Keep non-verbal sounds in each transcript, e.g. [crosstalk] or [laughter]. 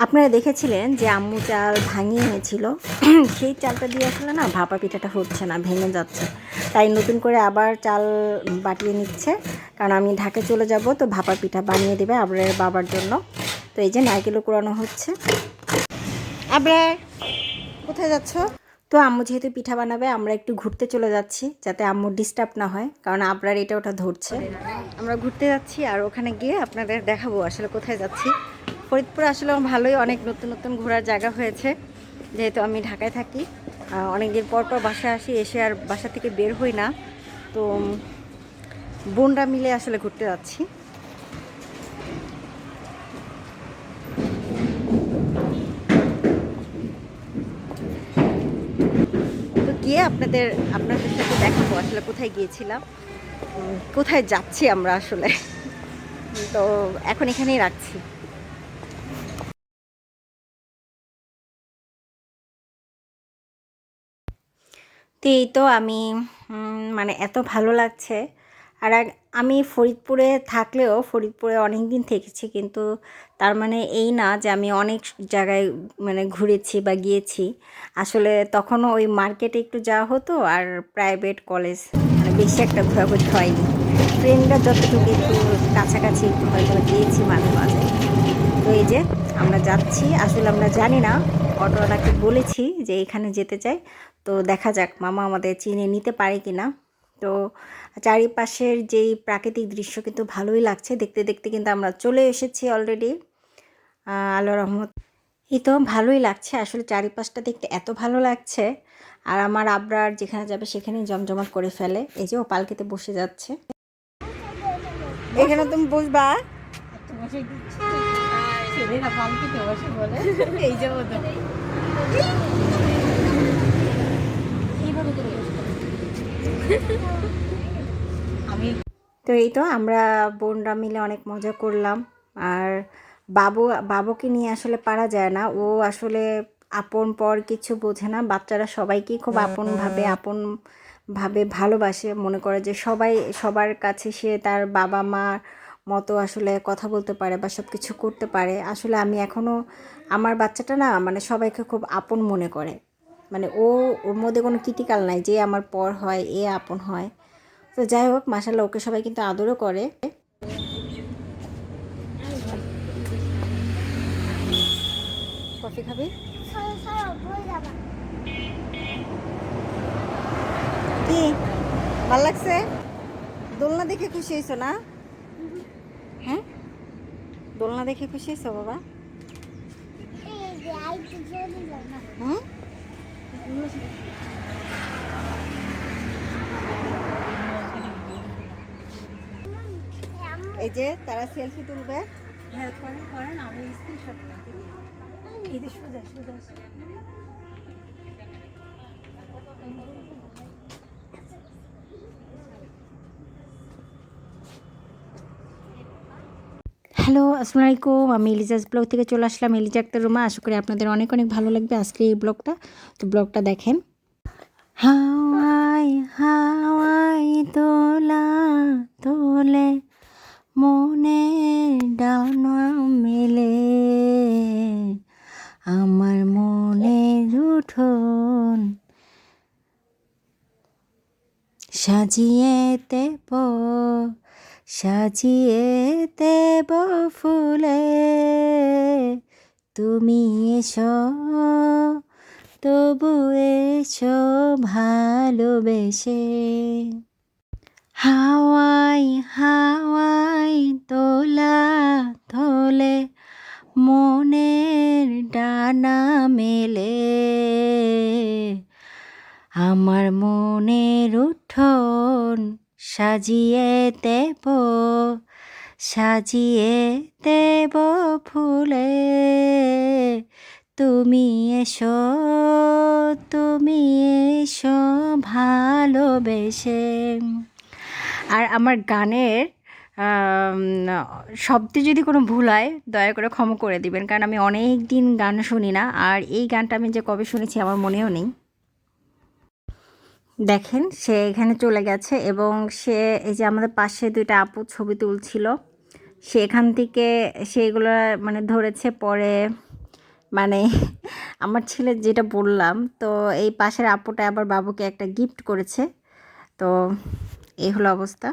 আপনারা দেখেছিলেন যে আম্মু চাল ভাঙিয়ে এনেছিল। [clears throat] সেই চালটা দিয়ে আসলে না ভাপা পিঠাটা হচ্ছে না, ভেঙে যাচ্ছে। তাই নতুন করে আবার চাল বাটিয়ে নিচ্ছে। কারণ আমি ঢাকে চলে যাব, তো ভাপা পিঠা বানিয়ে দেবে আবরের বাবার জন্য। তো এই যে নারকেলও কুড়ানো হচ্ছে। আবরার, কোথায় যাচ্ছ? তো আম্মু যেহেতু পিঠা বানাবে, আমরা একটু ঘুরতে চলে যাচ্ছি, যাতে আম্মুর ডিস্টার্ব না হয়। কারণ আবরার এটা ওটা ধরছে। আমরা ঘুরতে যাচ্ছি আর ওখানে গিয়ে আপনাদের দেখাবো আসলে কোথায় যাচ্ছি। ফরিদপুর আসলে আমার ভালোই অনেক নতুন নতুন ঘোরার জায়গা হয়েছে। যেহেতু আমি ঢাকায় থাকি অনেক দিন পর পর বাসায় আসি, এসে আর বাসা থেকে বের হই না। তো বোনরা মিলে আসলে ঘুরতে যাচ্ছি। তো গিয়ে আপনাদের আপনাদের সাথে দেখাবো আসলে কোথায় গিয়েছিলাম? কোথায় যাচ্ছি আমরা আসলে? তো, এখন এখানেই রাখছি। তো এই তো আমি মানে এত ভালো লাগছে। আর আমি ফরিদপুরে থাকলেও ফরিদপুরে অনেক দিন থেকেছি, কিন্তু তার মানে এই না যে আমি অনেক জায়গায় মানে ঘুরেছি বা গিয়েছি। আসলে তখনও ওই মার্কেটে একটু যাওয়া হতো আর প্রাইভেট কলেজ মানে বেশি একটা ঘোরাঘুরি হয়নি। ফ্রেন্ডরা যতটুকু একটু কাছাকাছি একটু হয়তো গিয়েছি মাঝে মাঝে। তো এই যে আমরা যাচ্ছি, আসলে আমরা জানি না, অটোওয়ালাকে বলেছি যে এখানে যেতে চাই। তো দেখা যাক মামা আমাদের চিনে নিতে পারে কি না তো চারিপাশের যেই প্রাকৃতিক দৃশ্য কিন্তু ভালোই লাগছে। দেখতে দেখতে কিন্তু আমরা চলে এসেছি অলরেডি আল্লাহ রহমত। এই তো ভালোই লাগছে। আসলে চারিপাশটা দেখতে এত ভালো লাগছে। আর আমার আবরার যেখানে যাবে সেখানেই জমজমাট করে ফেলে। এই যে ও পালকিতে বসে যাচ্ছে। এখানে তুমি বসবা? এই যে আমি তো এই তো আমরা বোনরা মিলে অনেক মজা করলাম। আর বাবু বাবুকে নিয়ে আসলে পারা যায় না। ও আসলে আপন পর কিছু বোঝে না। বাচ্চারা সবাইকেই খুব আপন ভাবে আপন ভাবে ভালোবাসে। মনে করে যে সবাই সবার কাছে সে তার বাবা মার মতো আসলে কথা বলতে পারে বা সব কিছু করতে পারে। আসলে আমি এখনও আমার বাচ্চাটা না মানে সবাইকে খুব আপন মনে করে। মানে ও ওর মধ্যে কোনো ক্রিটিক্যাল নাই যে আমার পর হয় এ আপন হয়। তো যাই হোক মাসাল্লাহ ওকে সবাই কিন্তু আদরও করে। কফি খাবি? কি? ভালো লাগছে? দোলনা দেখে খুশি হয়েছো না? হ্যাঁ? দোলনা দেখে খুশি হয়েছো বাবা? হুম? এই যে তারা সেলফি তুলবে। হ্যাঁ করেন করেন আমি স্ক্রিনশট এই যে সোজা সোজা। হ্যালো, আসসালামু আলাইকুম। আমি এলিজাস ব্লগ থেকে চলে আসলাম এলিজা আক্তার রুমা। আশা করি আপনাদের অনেক অনেক ভালো লাগবে আজকে এই ব্লগটা। তো ব্লগটা দেখেন। হাওয়াই হাওয়াই তোলা, তোলে, মনে ডানা মেলে। আমার মনে উঠোন সাজিয়ে দেব সাজিয়ে দেব ফুলে। তুমি এসো, তবু এসো ভালোবেসে। হাওয়াই হাওয়াই তোলা তোলে মনের ডানা মেলে। আমার মনের উঠোন সাজিয়ে দেব সাজিয়ে দেব ফুলে। তুমি এসো তুমি এসো ভালোবেসে। আর আমার গানের শব্দে যদি কোনো ভুল হয়, দয়া করে ক্ষমা করে দিবেন, কারণ আমি অনেক দিন গান শুনি না, আর এই গানটা আমি যে কবে শুনেছি আমার মনেও নেই। দেখেন, সে এখানে চলে গেছে এবং সে, এই যে আমাদের পাশে দুইটা আপু ছবি তুলছিল, সে এখান থেকে সেগুলো মানে ধরেছে, পরে মানে আমার ছেলে যেটা বললাম, তো এই পাশের আপুটা আবার বাবুকে একটা গিফট করেছে, তো এই হলো অবস্থা।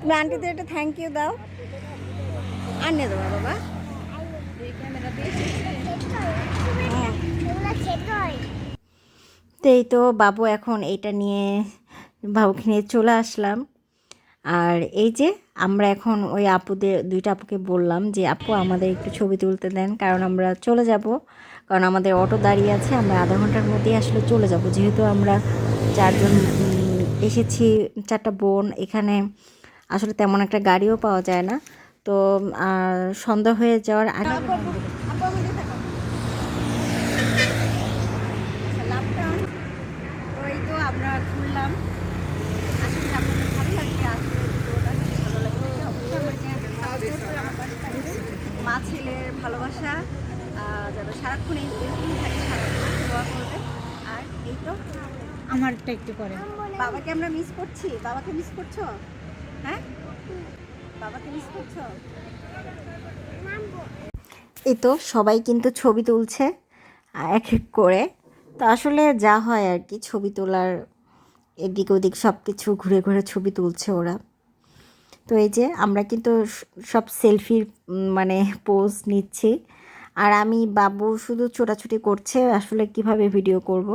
তুমি আন্টিদের একটা থ্যাংক ইউ দাও। আর নিয়ে দেবো বাবা তো এই তো বাবু এখন এইটা নিয়ে বাবুকে নিয়ে চলে আসলাম। আর এই যে আমরা এখন ওই আপুদের, দুইটা আপুকে বললাম যে, আপু, আমাদের একটু ছবি তুলতে দেন, কারণ আমরা চলে যাব। কারণ আমাদের অটো দাঁড়িয়ে আছে, আমরা আধা ঘণ্টার মধ্যেই আসলে চলে যাব। যেহেতু আমরা চারজন এসেছি, চারটা বোন, এখানে আসলে তেমন একটা গাড়িও পাওয়া যায় না। তো সন্ধ্যা হয়ে যাওয়ার আগে ওই তো আমরা ঘুরলাম আশা করি আপনাদের ভালো লাগবে আসলে ভিডিওটা যদি ভালো লাগে তাহলে অবশ্যই আমার চ্যানেলটা সাবস্ক্রাইব করে আমার পাশে থাকবেন মা ছেলের ভালোবাসা যেন সারাক্ষণ এই থাকে সারাক্ষণ দোয়া করবে। আর এই তো আমারটা একটু করে বাবাকে আমরা মিস করছি। বাবাকে মিস করছ? হ্যাঁ? বাবাকে মিস করছ? এই তো সবাই কিন্তু ছবি তুলছে এক এক করে। তো আসলে যা হয় আর কি ছবি তোলার এদিক ওদিক সব কিছু ঘুরে ঘুরে ছবি তুলছে ওরা। তো এই যে আমরা কিন্তু সব সেলফির মানে পোজ নিচ্ছি। আর আমি, বাবু শুধু ছোটাছুটি করছে, আসলে কীভাবে ভিডিও করব?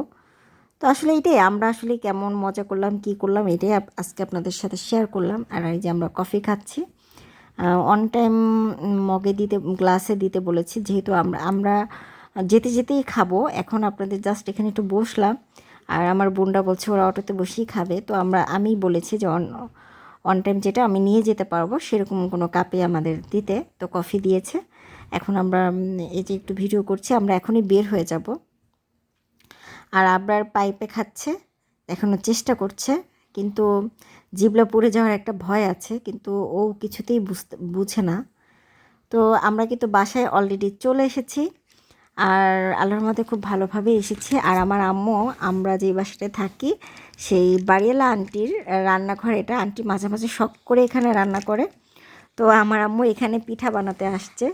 তো আসলে এটাই, আমরা আসলে কেমন মজা করলাম, কি করলাম, এটাই আজকে আপনাদের সাথে শেয়ার করলাম। আর এই যে আমরা কফি খাচ্ছি। অন টাইম মগে দিতে গ্লাসে দিতে বলেছি, যেহেতু আমরা আমরা যেতে যেতেই খাব। এখন আপনাদের জাস্ট এখানে একটু বসলাম। আর আমার বোনরা বলছে, ওরা অটোতে বসেই খাবে। তো আমরা আমি বলেছি যে, অন অন টাইম যেটা আমি নিয়ে যেতে পারব, সেরকম কোনো কাপে আমাদের দিতে। তো কফি দিয়েছে। এখন আমরা এই যে একটু ভিডিও করছি, আমরা এখনই বের হয়ে যাব। আর আবরার পাইপে খাচ্ছে দেখানোর চেষ্টা করছে, কিন্তু জিবলা পড়ে যাওয়ার একটা ভয় আছে, কিন্তু ও কিছুতেই বুঝতে, বুঝে না। তো আমরা কিন্তু বাসায় অলরেডি চলে এসেছি। আর আল্লাহর মধ্যে খুব ভালোভাবে এসেছে। আর আমার আম্মু, আমরা যে বাসাটায় থাকি, সেই বাড়িওয়ালা আন্টির রান্নাঘর এটা। আন্টি মাঝে মাঝে শখ করে এখানে রান্না করে। তো আমার আম্মু এখানে পিঠা বানাতে আসছে।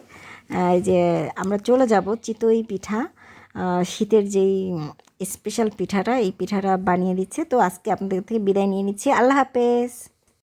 যে আমরা চলে যাব চিতই পিঠা। শীতের যেই স্পেশাল পিঠাটা, এই পিঠাটা বানিয়ে দিচ্ছে। তো আজকে আপনাদের থেকে বিদায় নিয়ে নিচ্ছি। আল্লাহ হাফেজ।